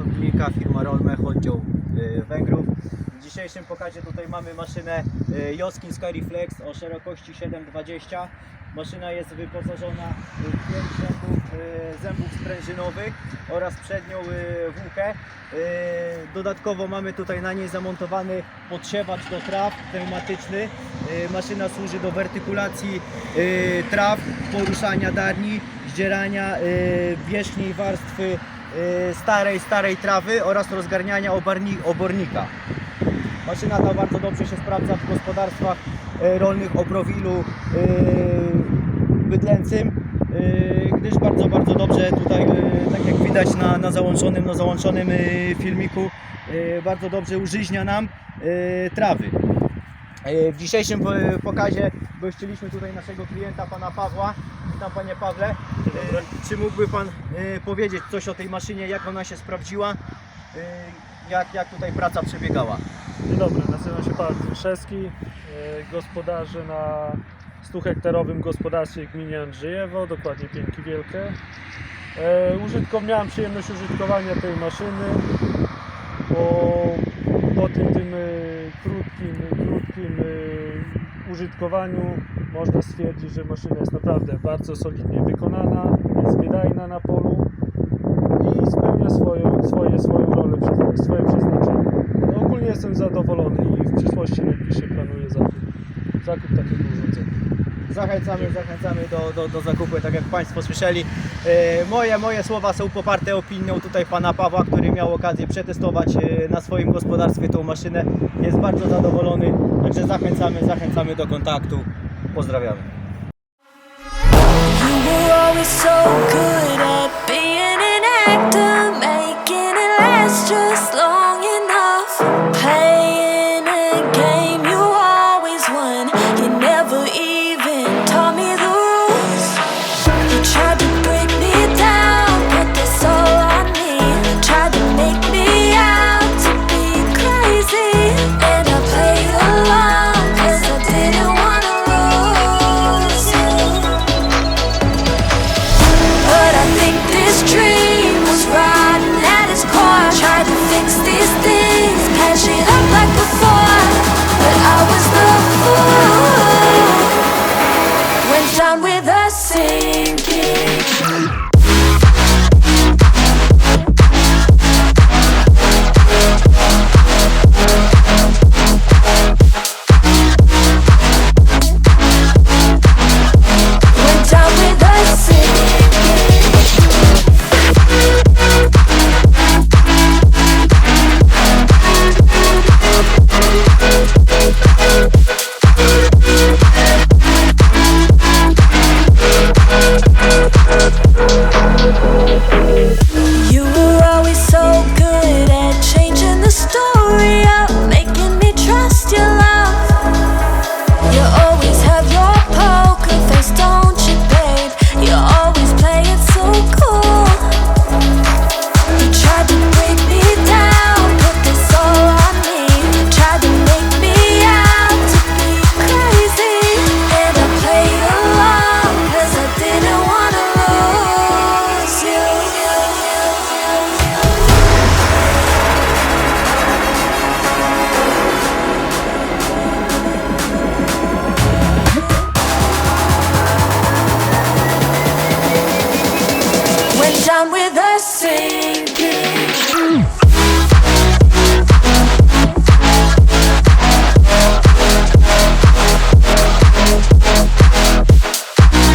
Klinika, firma Rolmech, oddział y, Węgrów. W dzisiejszym pokazie tutaj mamy maszynę y, Joskin Skyreflex o szerokości 7,20. Maszyna jest wyposażona w 5 zębów, y, zębów sprężynowych oraz przednią włókę. Dodatkowo mamy tutaj na niej zamontowany podsiewacz do traw pneumatyczny. Maszyna służy do wertykulacji traw, poruszania darni, zdzierania wierzchniej warstwy starej, starej trawy oraz rozgarniania obornika. Maszyna ta bardzo dobrze się sprawdza w gospodarstwach y, rolnych o profilu y, bydlęcym, y, gdyż bardzo, bardzo dobrze tutaj, y, tak jak widać na, na załączonym, na załączonym y, filmiku, y, bardzo dobrze użyźnia nam y, trawy. Y, W dzisiejszym po- pokazie gościliśmy tutaj naszego klienta, pana Pawła. Witam panie Pawle. Y, Czy mógłby pan y, powiedzieć coś o tej maszynie, jak ona się sprawdziła, y, jak, jak tutaj praca przebiegała? Dzień dobry, nazywam się Paweł Tyszewski, e, gospodarzę na 100-hektarowym gospodarstwie w gminie Andrzejewo, dokładnie Pięki Wielkie. E, użytkow, miałem przyjemność użytkowania tej maszyny. Po, po tym, tym e, krótkim, krótkim e, użytkowaniu można stwierdzić, że maszyna jest naprawdę bardzo solidnie wykonana, jest wydajna na polu i spełnia swoją, swoje, swoją rolę, swoje przeznaczenie. No, ogólnie jestem zadowolony i w przyszłości najbliższej planuję zakup, zakup takiego urządzenia. Zachęcamy, zachęcamy do, do, do zakupu, tak jak Państwo słyszeli. E, moje, moje słowa są poparte opinią tutaj Pana Pawła, który miał okazję przetestować e, na swoim gospodarstwie tą maszynę. Jest bardzo zadowolony, także zachęcamy, zachęcamy do kontaktu. Pozdrawiamy.